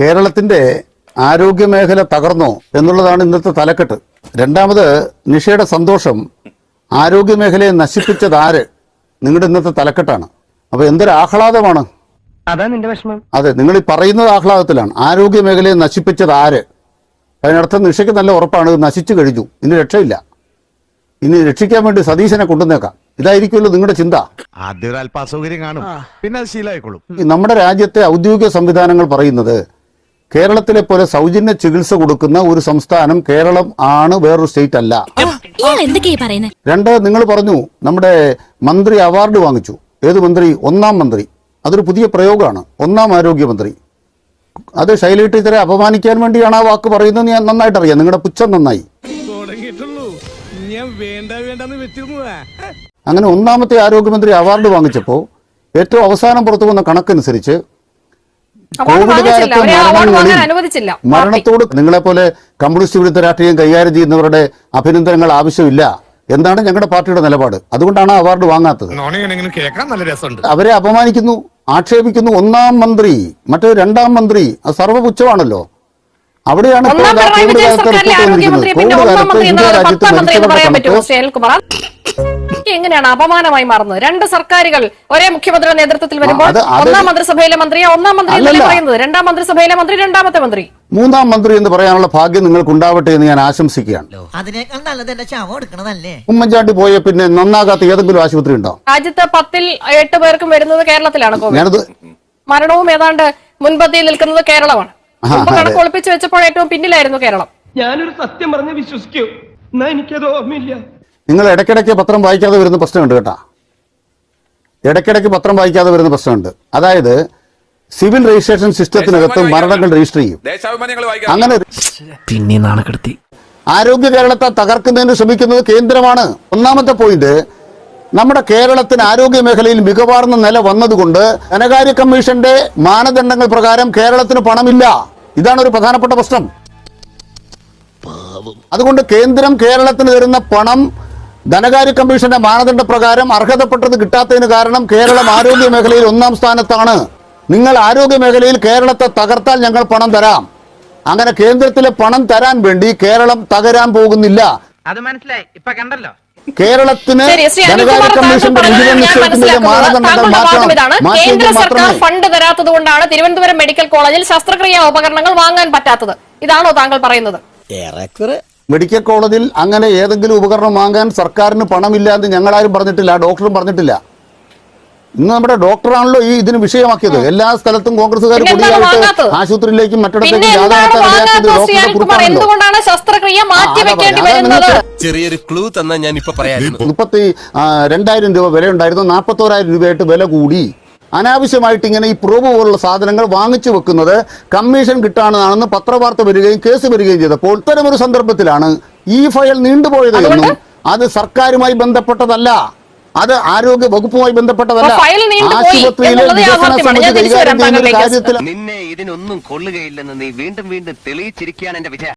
കേരളത്തിന്റെ ആരോഗ്യ മേഖല തകർന്നോ എന്നുള്ളതാണ് ഇന്നത്തെ തലക്കെട്ട്. രണ്ടാമത് നിഷയുടെ സന്തോഷം ആരോഗ്യ മേഖലയെ നശിപ്പിച്ചത് ആര്? നിങ്ങളുടെ ഇന്നത്തെ തലക്കെട്ടാണ്. അപ്പൊ എന്തൊരു ആഹ്ലാദമാണ്? അതാ നിന്റെ വിഷമം. അതെ നിങ്ങൾ ഈ പറയുന്നത് ആഹ്ലാദത്തിലാണ്. ആരോഗ്യ മേഖലയെ നശിപ്പിച്ചത് ആര്? അതിനർത്ഥം നിഷയ്ക്ക് നല്ല ഉറപ്പാണ് ഇത് നശിച്ചു കഴിഞ്ഞു. ഇനി രക്ഷയില്ല. ഇനി രക്ഷിക്കാൻ വേണ്ടി സതീശനെ കൊണ്ടുവന്നേക്കാം. ഇതായിരിക്കുമല്ലോ നിങ്ങളുടെ ചിന്ത. ആദ്യം ഒരു അല്പ അസൗകര്യം കാണും പിന്നെ നമ്മുടെ രാജ്യത്തെ ഔദ്യോഗിക സംവിധാനങ്ങൾ പറയുന്നത് കേരളത്തിലെ പോലെ സൗജന്യ ചികിത്സ കൊടുക്കുന്ന ഒരു സംസ്ഥാനം കേരളം ആണ് വേറൊരു സ്റ്റേറ്റ് അല്ല. രണ്ട് നിങ്ങൾ പറഞ്ഞു നമ്മുടെ മന്ത്രി അവാർഡ് വാങ്ങിച്ചു. ഏത് മന്ത്രി? ഒന്നാം മന്ത്രി. അതൊരു പുതിയ പ്രയോഗമാണ്. ഒന്നാം ആരോഗ്യമന്ത്രി അത് ശൈലി ടീച്ചറെ അപമാനിക്കാൻ വേണ്ടിയാണ് ആ വാക്ക് പറയുന്നത് ഞാൻ നന്നായിട്ട് അറിയാം നിങ്ങളുടെ പുച്ഛം നന്നായി. തുടങ്ങിയിട്ടുള്ളൂ. ഞാൻ വേണ്ട വേണ്ടെന്ന് വെച്ചിരുന്നതാ. അങ്ങനെ ഒന്നാമത്തെ ആരോഗ്യമന്ത്രി അവാർഡ് വാങ്ങിച്ചപ്പോൾ ഏറ്റവും അവസാനം പുറത്തു വന്ന കണക്കനുസരിച്ച് കോവിഡ്. കാലത്തെ. മരണത്തോട് നിങ്ങളെ പോലെ കമ്മ്യൂണിസ്റ്റ് വിരുദ്ധ രാഷ്ട്രീയം കൈകാര്യം ചെയ്യുന്നവരുടെ അഭിനന്ദനങ്ങൾ ആവശ്യമില്ല. എന്താണ് ഞങ്ങളുടെ പാർട്ടിയുടെ നിലപാട്? അതുകൊണ്ടാണ് അവാർഡ് വാങ്ങാത്തത്. അവരെ അപമാനിക്കുന്നു ആക്ഷേപിക്കുന്നു. ഒന്നാം മന്ത്രി മറ്റേ രണ്ടാം മന്ത്രി അത് സർവപുച്ഛമാണല്ലോ. അവിടെയാണ് എങ്ങനെയാണ് അപമാനമായി മാറുന്നത്? രണ്ട് സർക്കാരുകൾ ഒരേ മുഖ്യമന്ത്രിയുടെ നേതൃത്വത്തിൽ വരുമ്പോൾ ഒന്നാം മന്ത്രിസഭയിലെ മന്ത്രിയെ ഒന്നാം മന്ത്രി. പറയുന്നത്? രണ്ടാം മന്ത്രിസഭയിലെ മന്ത്രി രണ്ടാമത്തെ മന്ത്രി. മൂന്നാം മന്ത്രി എന്ന് പറയാനുള്ള ഭാഗ്യം നിങ്ങൾക്ക് ഉണ്ടാവട്ടെ എന്ന് ഞാൻ ആശംസിക്കുകയാണ്. അതിനേക്കാൾ നല്ലത് എന്റെ ശവം എടുക്കണതല്ലേ? ഉമ്മൻചാണ്ടി പോയ പിന്നെ നന്നാകാത്ത ഏതെങ്കിലും ആശുപത്രി ഉണ്ടോ? രാജ്യത്ത് പത്തിൽ എട്ട് പേർക്കും വരുന്നത് കേരളത്തിലാണ് ഞാനത് മരണവും ഏതാണ്ട് മുൻപന്തിയിൽ നിൽക്കുന്നത് കേരളമാണ്. കണക്ക് ഒളിപ്പിച്ച് വെച്ചപ്പോൾ ഏറ്റവും പിന്നിലായിരുന്നു കേരളം. ഞാനൊരു സത്യം പറഞ്ഞ് വിശ്വസിക്കൂ. എന്നാ എനിക്കത് ഓർമ്മയില്ല. നിങ്ങൾ ഇടയ്ക്കിടയ്ക്ക് പത്രം വായിക്കാതെ വരുന്ന പ്രശ്നമുണ്ട് കേട്ടാ. ഇടയ്ക്കിടയ്ക്ക് പത്രം വായിക്കാതെ വരുന്ന പ്രശ്നമുണ്ട്. അതായത് സിവിൽ രജിസ്ട്രേഷൻ സിസ്റ്റത്തിനകത്ത് മരണങ്ങൾ രജിസ്റ്റർ ചെയ്യും. അങ്ങനെ പിന്നെ നാണക്കെടുത്തി. ആരോഗ്യ കേരളത്തെ തകർക്കുന്നതിന് ശ്രമിക്കുന്നത് കേന്ദ്രമാണ്. ഒന്നാമത്തെ പോയിന്റ് നമ്മുടെ കേരളത്തിന് ആരോഗ്യ മേഖലയിൽ മികവാർന്ന നില വന്നതുകൊണ്ട് ധനകാര്യ കമ്മീഷന്റെ മാനദണ്ഡങ്ങൾ പ്രകാരം കേരളത്തിന് പണമില്ല. ഇതാണ് ഒരു പ്രധാനപ്പെട്ട പ്രശ്നം. അതുകൊണ്ട് കേന്ദ്രം കേരളത്തിന് തരുന്ന പണം ധനകാര്യ കമ്മീഷന്റെ മാനദണ്ഡ പ്രകാരം അർഹതപ്പെട്ടത് കിട്ടാത്തതിന് കാരണം കേരളം ആരോഗ്യ മേഖലയിൽ ഒന്നാം സ്ഥാനത്താണ്. നിങ്ങൾ ആരോഗ്യ മേഖലയിൽ കേരളത്തെ തകർത്താൽ ഞങ്ങൾ പണം തരാം. അങ്ങനെ കേന്ദ്രത്തിലെ പണം തരാൻ വേണ്ടി കേരളം തകരാൻ പോകുന്നില്ല. അത് മനസ്സിലായി. ഇപ്പൊ കണ്ടല്ലോ? കേരളത്തിന് കേന്ദ്ര സർക്കാർ ഫണ്ട് തരാത്തത് കൊണ്ടാണ് തിരുവനന്തപുരം മെഡിക്കൽ കോളേജിൽ ശസ്ത്രക്രിയാ ഉപകരണങ്ങൾ വാങ്ങാൻ പറ്റാത്തത്. ഇതാണോ താങ്കൾ പറയുന്നത്? മെഡിക്കൽ കോളേജിൽ അങ്ങനെ ഏതെങ്കിലും ഉപകരണം വാങ്ങാൻ സർക്കാരിന് പണമില്ല എന്ന് ഞങ്ങളാരും പറഞ്ഞിട്ടില്ല ഡോക്ടറും പറഞ്ഞിട്ടില്ല. ഇന്ന് നമ്മുടെ ഡോക്ടറാണല്ലോ ഈ ഇതിന് വിഷയമാക്കിയത്. എല്ലാ സ്ഥലത്തും കോൺഗ്രസ്സുകാർ കൂടിയായിട്ട് പൊടിയായിട്ട്? ആശുപത്രിയിലേക്കും മറ്റിടത്തേക്കും ചെറിയൊരു ക്ലൂ തന്നാ ഞാൻ ഇപ്പൊ മുപ്പത്തി രണ്ടായിരം രൂപ വില ഉണ്ടായിരുന്നു നാൽപ്പത്തോരായിരം രൂപയായിട്ട് വില കൂടി. അനാവശ്യമായിട്ട് ഇങ്ങനെ ഈ പ്രോബ് പോലുള്ള സാധനങ്ങൾ വാങ്ങിച്ചു വെക്കുന്നത് കമ്മീഷൻ കിട്ടാനാണെന്ന് പത്രവാർത്ത വരികയും കേസ് വരികയും ചെയ്തപ്പോൾ ഇത്തരമൊരു സന്ദർഭത്തിലാണ് ഈ ഫയൽ നീണ്ടുപോയത് എന്നും അത് സർക്കാരുമായി ബന്ധപ്പെട്ടതല്ല. അത് ആരോഗ്യ വകുപ്പുമായി ബന്ധപ്പെട്ടതല്ല. ഫയൽ നീണ്ടുപോയി ആശുപത്രിയിലെ വികസന സമിതി കൈകാര്യം ചെയ്യുന്ന കാര്യത്തിൽ നിന്നെ ഇതിനൊന്നും കൊള്ളുകയില്ലെന്ന് നീ വീണ്ടും വീണ്ടും തെളിയിച്ചിരിക്കുകയാണ് എന്റെ വിജയ.